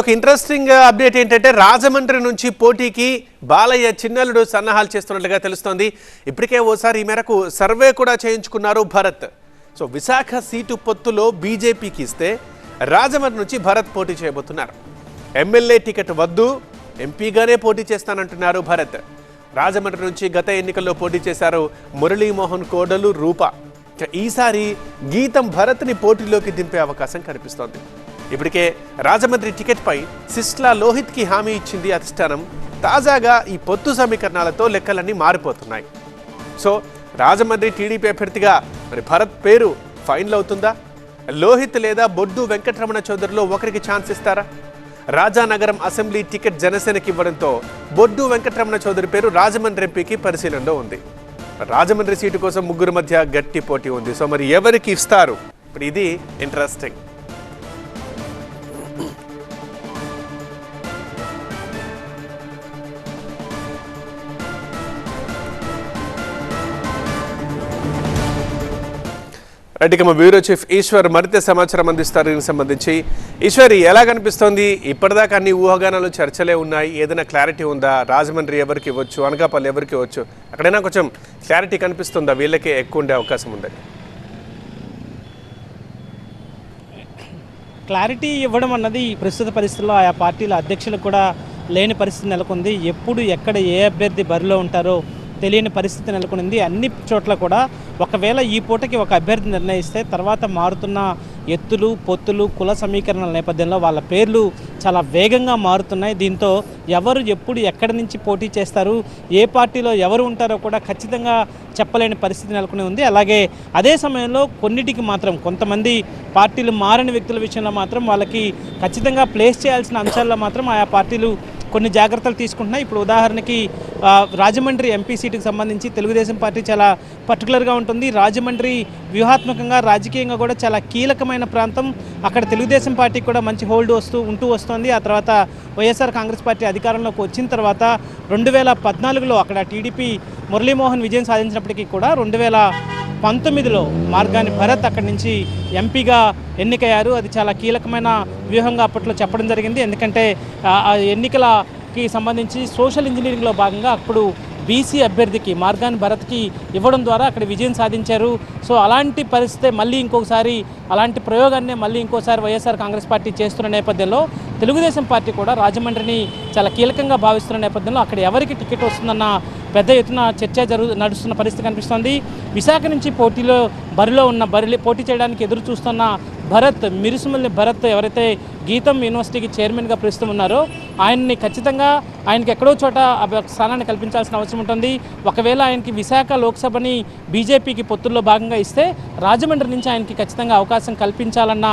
ఒక interesting update ఏంటంటే రాజమండ్రి నుంచి పోటీకి బాలయ్య చిన్నల్లుడు సన్నాహాలు చేస్తున్నట్లుగా తెలుస్తోంది. ఇప్పటికే ఓసారి ఈ మేరకు సర్వే కూడా చేయించుకున్నారు భరత్. సో విశాఖ సీటు పొత్తులో బీజేపీకి ఇస్తే రాజమండ్రి నుంచి భరత్ పోటీ చేయబోతున్నారు. ఎమ్మెల్యే టికెట్ వద్దు ఎంపీగానే పోటీ చేస్తానంటున్నారు భరత్. రాజమండ్రి నుంచి గత ఎన్నికల్లో పోటీ చేశారు మురళీమోహన్ కోడలు రూప. ఈసారి గీతం భరత్ని పోటీలోకి దింపే అవకాశం కనిపిస్తోంది. ఇప్పటికే రాజమండ్రి టికెట్పై సిస్లా లోహిత్కి హామీ ఇచ్చింది అధిష్టానం. తాజాగా ఈ పొత్తు సమీకరణాలతో లెక్కలన్నీ మారిపోతున్నాయి. సో రాజమండ్రి టీడీపీ అభ్యర్థిగా మరి భరత్ పేరు ఫైనల్ అవుతుందా? లోహిత్ లేదా బొడ్డు వెంకటరమణ చౌదరిలో ఒకరికి ఛాన్స్ ఇస్తారా? రాజానగరం అసెంబ్లీ టికెట్ జనసేనకి ఇవ్వడంతో బొడ్డు వెంకటరమణ చౌదరి పేరు రాజమండ్రి ఎంపీకి పరిశీలనలో ఉంది. రాజమండ్రి సీటు కోసం ముగ్గురు మధ్య గట్టి పోటీ ఉంది. సో మరి ఎవరికి ఇస్తారు? ఇప్పుడు ఇది ఇంట్రెస్టింగ్ రైట్ మా బ్యూరో చీఫ్ ఈశ్వర్ మరింత సమాచారం అందిస్తారు. దీనికి సంబంధించి ఈశ్వర్ ఎలా కనిపిస్తోంది? ఇప్పటిదాకా అన్ని ఊహాగానాలు చర్చలే ఉన్నాయి. ఏదైనా క్లారిటీ ఉందా? రాజమండ్రి ఎవరికి ఇవ్వచ్చు? అనకాపల్లి ఎవరికి ఇవ్వచ్చు? అక్కడైనా కొంచెం క్లారిటీ కనిపిస్తుందా? వీళ్ళకే ఎక్కువ ఉండే అవకాశం ఉందని క్లారిటీ ఇవ్వడం అన్నది ఈ ప్రస్తుత పరిస్థితుల్లో ఆయా పార్టీల అధ్యక్షులకు కూడా లేని పరిస్థితి నెలకొంది. ఎప్పుడు ఎక్కడ ఏ అభ్యర్థి బరిలో ఉంటారో తెలియని పరిస్థితి నెలకొనింది. అన్ని చోట్ల కూడా ఒకవేళ ఈ పూటకి ఒక అభ్యర్థి నిర్ణయిస్తే తర్వాత మారుతున్న ఎత్తులు పొత్తులు కుల సమీకరణల నేపథ్యంలో వాళ్ళ పేర్లు చాలా వేగంగా మారుతున్నాయి. దీంతో ఎవరు ఎప్పుడు ఎక్కడి నుంచి పోటీ చేస్తారు ఏ పార్టీలో ఎవరు ఉంటారో కూడా ఖచ్చితంగా చెప్పలేని పరిస్థితి నెలకొని ఉంది. అలాగే అదే సమయంలో కొన్నిటికి మాత్రం కొంతమంది పార్టీలు మారని వ్యక్తుల విషయంలో మాత్రం వాళ్ళకి ఖచ్చితంగా ప్లేస్ చేయాల్సిన అంశాల్లో మాత్రం ఆయా పార్టీలు కొన్ని జాగ్రత్తలు తీసుకుంటున్నాయి ఇప్పుడు ఉదాహరణకి రాజమండ్రి ఎంపీ సీటుకు సంబంధించి తెలుగుదేశం పార్టీ చాలా పర్టికులర్గా ఉంటుంది. రాజమండ్రి వ్యూహాత్మకంగా రాజకీయంగా కూడా చాలా కీలకమైన ప్రాంతం. అక్కడ తెలుగుదేశం పార్టీకి కూడా మంచి హోల్డ్ వస్తూ ఉంటూ వస్తుంది. ఆ తర్వాత వైఎస్ఆర్ కాంగ్రెస్ పార్టీ అధికారంలోకి వచ్చిన తర్వాత రెండు వేల పద్నాలుగులో అక్కడ టీడీపీ మురళీమోహన్ విజయం సాధించినప్పటికీ కూడా రెండు వేల పంతొమ్మిదిలో మార్గాని భరత్ అక్కడి నుంచి ఎంపీగా ఎన్నికయ్యారు. అది చాలా కీలకమైన వ్యూహంగా అప్పట్లో చెప్పడం జరిగింది. ఎందుకంటే ఆ ఎన్నికలకి సంబంధించి సోషల్ ఇంజనీరింగ్లో భాగంగా అప్పుడు బీసీ అభ్యర్థికి మార్గాన్ని భరత్కి ఇవ్వడం ద్వారా అక్కడ విజయం సాధించారు. సో అలాంటి పరిస్థితి మళ్ళీ ఇంకొకసారి అలాంటి ప్రయోగాన్ని మళ్ళీ ఇంకోసారి వైఎస్ఆర్ కాంగ్రెస్ పార్టీ చేస్తున్న నేపథ్యంలో తెలుగుదేశం పార్టీ కూడా రాజమండ్రిని చాలా కీలకంగా భావిస్తున్న నేపథ్యంలో అక్కడ ఎవరికి టికెట్ వస్తుందన్న పెద్ద ఎత్తున చర్చ జరుగు నడుస్తున్న పరిస్థితి కనిపిస్తోంది. విశాఖ నుంచి పోటీలో బరిలో ఉన్న బరిలో పోటీ చేయడానికి ఎదురు చూస్తున్న భరత్ మిరుసుమల్లి భరత్ ఎవరైతే గీతం యూనివర్సిటీకి చైర్మన్గా ప్రస్తుతం ఉన్నారో ఆయన్ని ఖచ్చితంగా ఆయనకి ఎక్కడో చోట స్థానాన్ని కల్పించాల్సిన అవసరం ఉంటుంది. ఒకవేళ ఆయనకి విశాఖ లోక్సభని బీజేపీకి పొత్తుల్లో భాగంగా ఇస్తే రాజమండ్రి నుంచి ఆయనకి ఖచ్చితంగా అవకాశం కల్పించాలన్న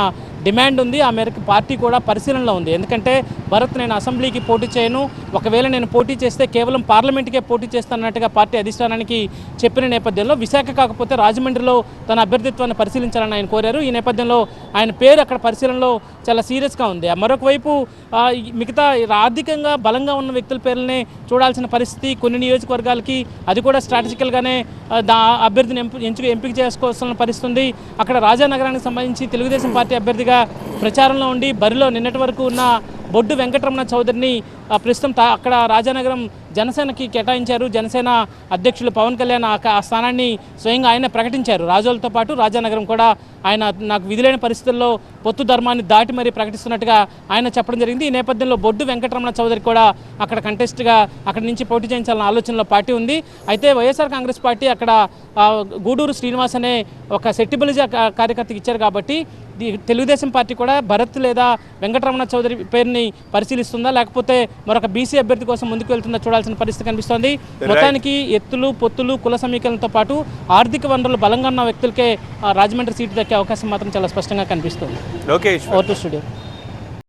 డిమాండ్ ఉంది ఆ మేరకు పార్టీ కూడా పరిశీలనలో ఉంది. ఎందుకంటే భరత్ నేను అసెంబ్లీకి పోటీ చేయను. ఒకవేళ నేను పోటీ చేస్తే కేవలం పార్లమెంట్కే పోటీ చేస్తానన్నట్టుగా పార్టీ అధిష్టానానికి చెప్పిన నేపథ్యంలో విశాఖ కాకపోతే రాజమండ్రిలో తన అభ్యర్థిత్వాన్ని పరిశీలించాలని ఆయన కోరారు. ఈ నేపథ్యంలో ఆయన పేరు అక్కడ పరిశీలనలో చాలా సీరియస్గా ఉంది. మరొక వైపు మిగతా ఆర్థికంగా బలంగా ఉన్న వ్యక్తుల పేర్లనే చూడాల్సిన పరిస్థితి కొన్ని నియోజకవర్గాలకి అది కూడా స్ట్రాటజికల్గానే దా అభ్యర్థిని ఎంపిక ఎంపిక చేసుకోవాల్సిన పరిస్థితి ఉంది అక్కడ రాజానగరానికి సంబంధించి తెలుగుదేశం పార్టీ అభ్యర్థిగా ప్రచారంలో ఉండి బరిలో నిన్నటి వరకు ఉన్న బొడ్డు వెంకటరమణ చౌదరిని ప్రస్తుతం తా- అక్కడ రాజానగరం జనసేనకి కేటాయించారు. జనసేన అధ్యక్షులు పవన్ కళ్యాణ్ ఆ ఆ స్థానాన్ని స్వయంగా ఆయన ప్రకటించారు. రాజోలతో పాటు రాజానగరం కూడా ఆయన నాకు విధులైన పరిస్థితుల్లో పొత్తు ధర్మాన్ని దాటి మరీ ప్రకటిస్తున్నట్టుగా ఆయన చెప్పడం జరిగింది. ఈ నేపథ్యంలో బొడ్డు వెంకటరమణ చౌదరి కూడా అక్కడ కంటెస్ట్గా అక్కడి నుంచి పోటీ చేయించాలన్న ఆలోచనలో పార్టీ ఉంది. అయితే వైఎస్ఆర్ కాంగ్రెస్ పార్టీ అక్కడ గూడూరు శ్రీనివాస్ అనే ఒక సెట్టిబలిజ కార్యకర్తకి ఇచ్చారు కాబట్టి తెలుగుదేశం పార్టీ కూడా భరత్ లేదా వెంకటరమణ చౌదరి పేరుని పరిశీలిస్తుందా? లేకపోతే మరొక బీసీ అభ్యర్థి కోసం ముందుకు వెళ్తుందా చూడాల్సిన పరిస్థితి కనిపిస్తోంది. మొత్తానికి ఎత్తులు పొత్తులు కుల సమీకరణతో పాటు ఆర్థిక వనరులు బలంగా ఉన్న వ్యక్తులకే రాజమండ్రి సీటు దక్కే అవకాశం మాత్రం చాలా స్పష్టంగా కనిపిస్తుంది. Okay Eshwar over to studio.